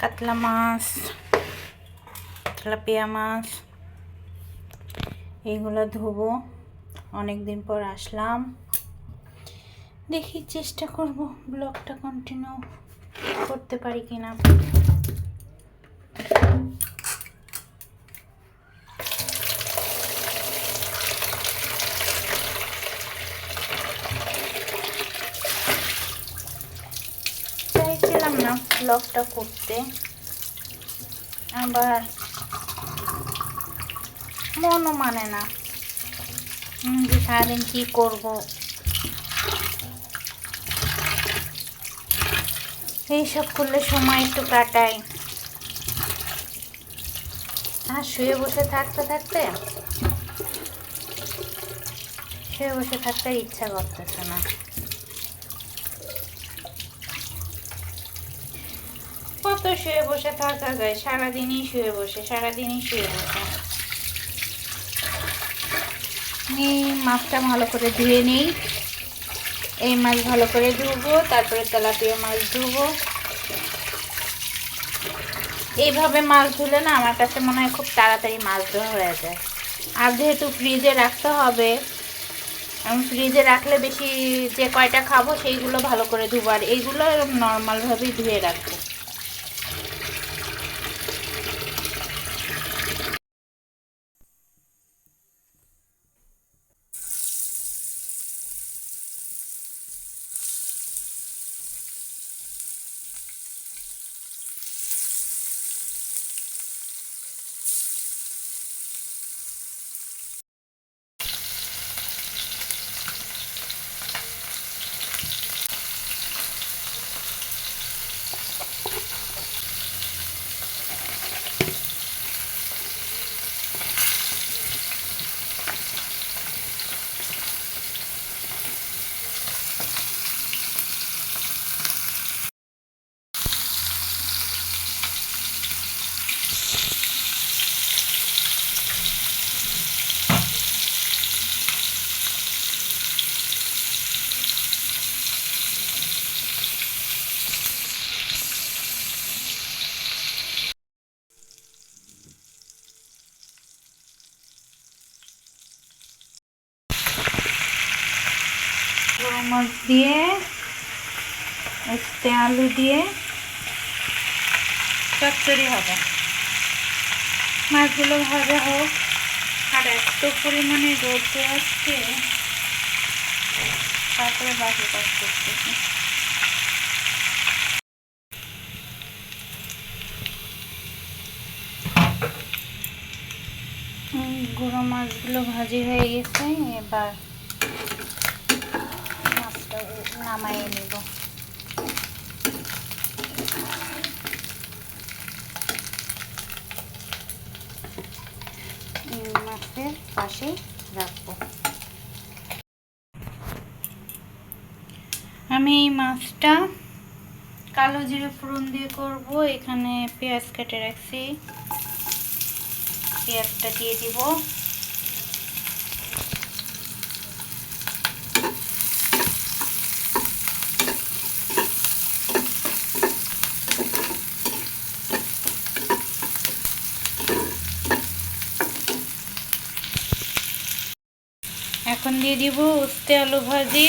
কাতলা মাছ তেলাপিয়া মাছ এইগুলো ধোবো। অনেক দিন পর আসলাম। দেখি চেষ্টা করব, ব্লগটা কন্টিনিউ করতে পারি কিনা চাইছিলাম না ব্লগটা করতে। আবার মনও মানে না। যে সারাদিন কী করব? এইসব করলে সময় একটু কাটাই। আর শুয়ে বসে থাকতে থাকতে শুয়ে বসে থাকতে ইচ্ছা করতেছে না। কত শুয়ে বসে থাকা যায় সারাদিনই শুয়ে বসে, সারাদিনই শুয়ে বসে। এই মাছটা ভালো করে ধুয়ে নিই। এই মাছ ভালো করে ধুবো, তারপরে তেলাপিয়া মাছ ধুবো। এইভাবে মাছ ধুলে না আমার কাছে মনে হয় খুব তাড়াতাড়ি মাছ ধোয়া হয়ে যায়। আর যেহেতু ফ্রিজে রাখতে হবে, আমি ফ্রিজে রাখলে বেশি যে কয়টা খাব সেইগুলো ভালো করে ধুবো। আর এইগুলো নর্মালভাবেই ধুয়ে রাখব গরম মাছ দিয়ে উস্তে আলু দিয়ে চচ্চড়ি হবে। মাছগুলো ভাজা হোক। আর এত পরিমাণে রোদ আসছে, তারপরে বাকি কাজ করতেছি। গুঁড়ো মাছগুলো ভাজি হয়ে গেছে, এবার মাছটা নামাইয়ে নিব মাছের পাশে রাখব। আমি এই মাছটা কালো জিরে ফোড়ন দিয়ে করব, এখানে পেঁয়াজ কেটে রাখছি। পেঁয়াজটা দিয়ে দিব এখন দিয়ে দিব উস্তে আলু ভাজি।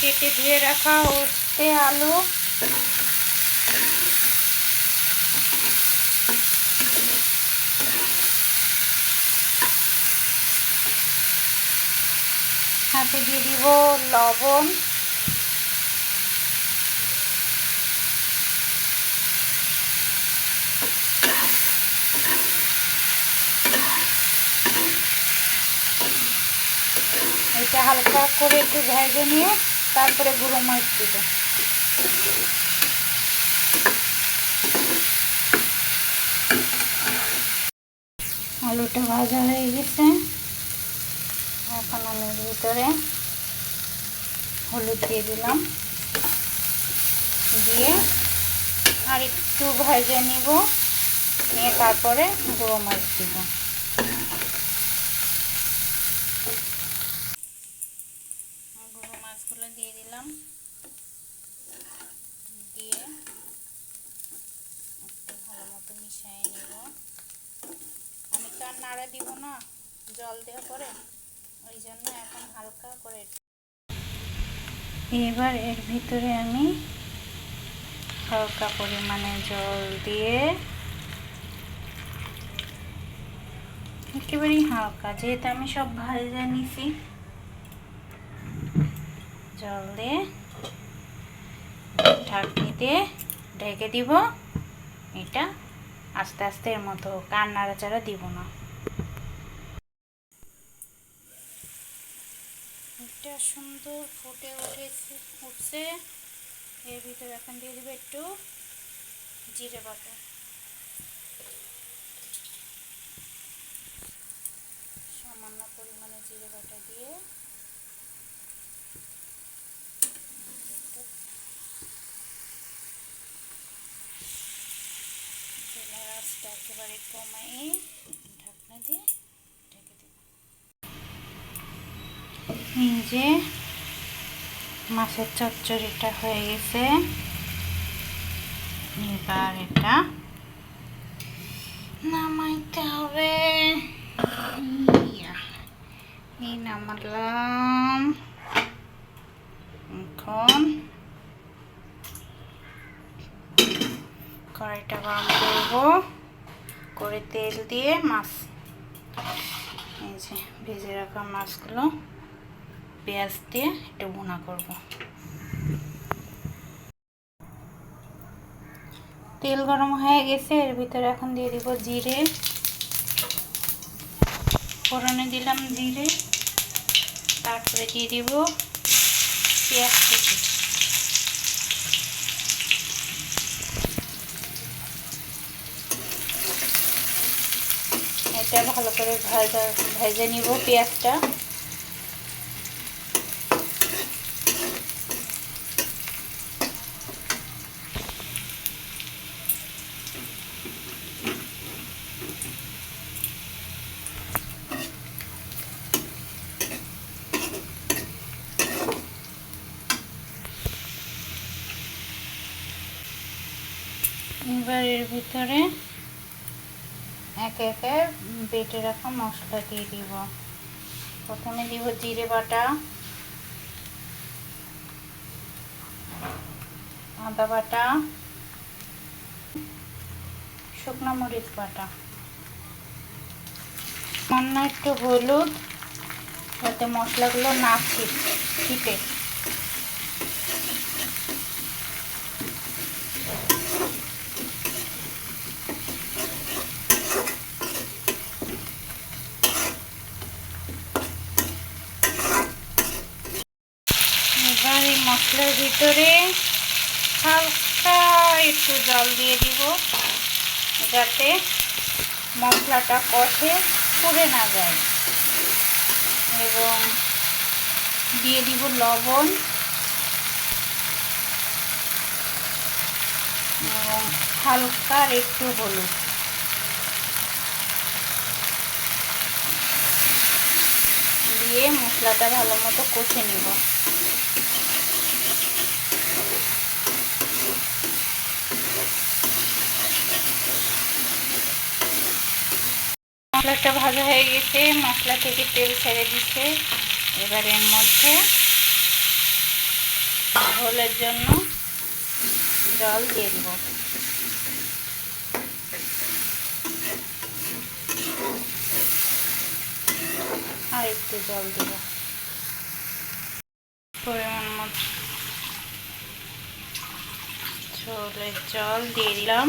কেটে ধুয়ে রাখা উস্তে আলু। হাতে দিয়ে দিব লবণ। এটা হালকা করে একটু ভেজে নিয়ে তারপরে গুঁড়ো মাছ দিব। আলুটা ভাজা হয়ে গেছে। এখন আমি ভিতরে হলুদ দিয়ে দিলাম। দিয়ে আর একটু ভেজে নিব। নিয়ে তারপরে গুঁড়ো মাছ দিব গুঁড়ো মাছগুলো দিয়ে দিলাম দিয়ে একটু ভালো মতো মিশিয়ে নেব আমি তো আর নাড়া দিব না জল দেওয়া পরে ওই জন্য এখন হালকা করে এবার এর ভিতরে আমি হালকা পরিমাণে জল দিয়ে একেবারেই হালকা, যেহেতু আমি সব ভাজা নিছি। জল দিয়ে ঢাকনি দিয়ে ঢেকে দিব। এটা আস্তে আস্তে এর মতো হোক আর নাড়াচাড়া দিব না। এটা সুন্দর ফুটে উঠেছে, উঠছে। এর ভিতরে এখন দিয়ে দেবো একটু জিরে বাটা। সামান্য পরিমাণে জিরে বাটা দিয়ে একেবারে কমাই ঢাকনা দিয়ে ঢেকে দেব এই যে মাছের চচ্চড়িটা হয়ে গেছে। এবার এটা নামাইতে হবে। এই নামালাম। এখন কড়াইটা গরম করব। করে তেল দিয়ে মাছ, এই যে ভেজে রাখা মাছগুলো পেঁয়াজ দিয়ে একটু ভুনা করব। তেল গরম হয়ে গেছে, এর ভিতরে এখন দিয়ে দিব জিরে। ফোড়নে দিলাম জিরে, তারপরে দিয়ে দিব পেঁয়াজ কুচি। এটা ভালো করে ভাজা, ভেজে নিব পেঁয়াজটা এবার এর ভিতরে একে একে বেটে রাখা মশলা দিয়ে দিব। প্রথমে দিব জিরে বাটা, আদা বাটা, শুকনো মরিচ বাটা। সামান্য একটু হলুদ, যাতে মশলাগুলো না ছিটে এবার এই মশলার ভিতরে হালকা একটু জল দিয়ে দিব, যাতে মশলাটা কষে পুড়ে না যায়। এবং দিয়ে দিব লবণ। এবং হালকা একটু হলুদ। দিয়ে মশলাটা ভালো মতো কষে নিব। মশলাটা ভাজা হয়ে গেছে, মশলা থেকে তেল ছেড়ে দিচ্ছে এবার এর মধ্যে ঝোলের জন্য জল দিয়ে দিব। আর একটু জল দেব। পরিমাণ মতো ঝোলের জল দিয়ে দিলাম।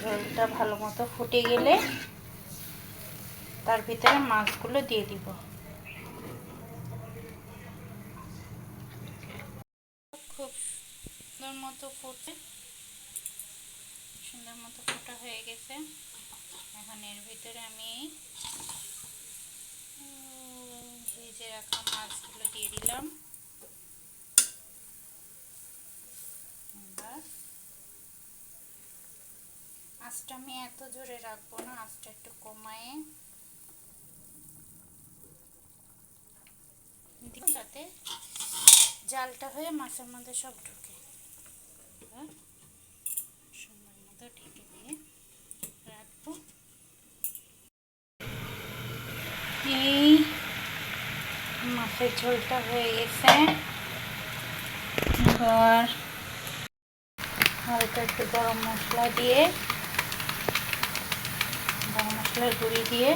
ঝোলটা ভালো মতো ফুটে গেলে তার ভিতরে মাছগুলো দিয়ে দিব। খুব সুন্দর মতো ফুটে, সুন্দর মতো ফোটা হয়ে গেছে। এখন এর ভিতরে আমি ভেজে রাখা মাছগুলো দিয়ে দিলাম। আঁচটা আমি এত জোরে রাখব না, আঁচটা একটু কমায়ে। যাতে জালটা হয়ে মাছের মধ্যে সব ঢুকে। সুন্দর মতো ঢেকে দিয়ে রাখব। এই মাছের ঝোলটা হয়ে গেছে। এবার হালকা একটু গরম মশলা দিয়ে মশলার গুঁড়ি দিয়ে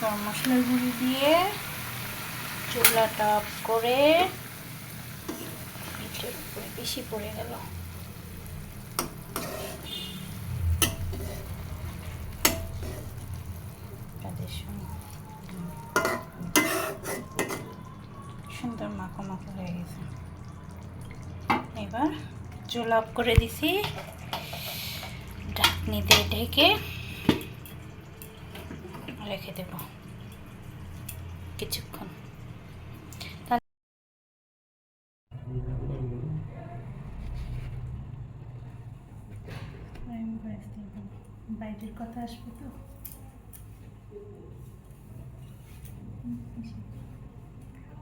গরম মশলার গুঁড়ি দিয়ে চুলাটা অফ করে বেশি পড়ে গেল। সুন্দর মাখো মাখো হয়ে গেছে। এবার চুল অফ করে দিছি। ঢাকনি দিয়ে ঢেকে রেখে দেব কিছুক্ষণ। বাইরের কথা আসবে তো?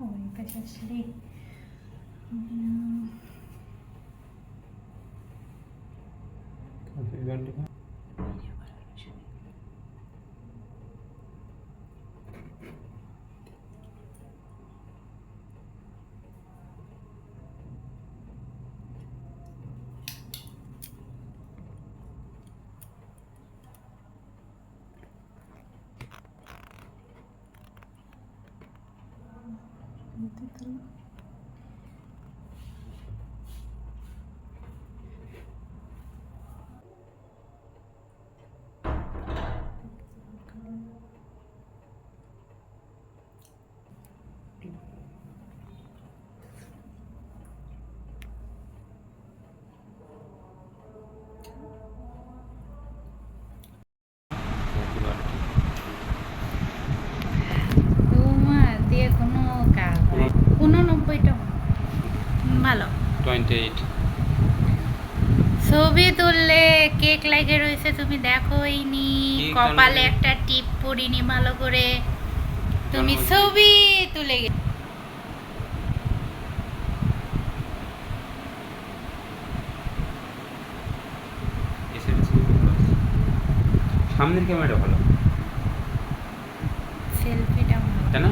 ওই পাশে घंटे का ভালো। ছবি তুললে কেক লাগে রয়েছে তুমি দেখোই নি। কপালে? একটা টিপ পরিনি ভালো করে। তুমি ছবি তুলে গে- সামনের ক্যামেরাটা ভালো। সেলফিটা ভালো। তাই না?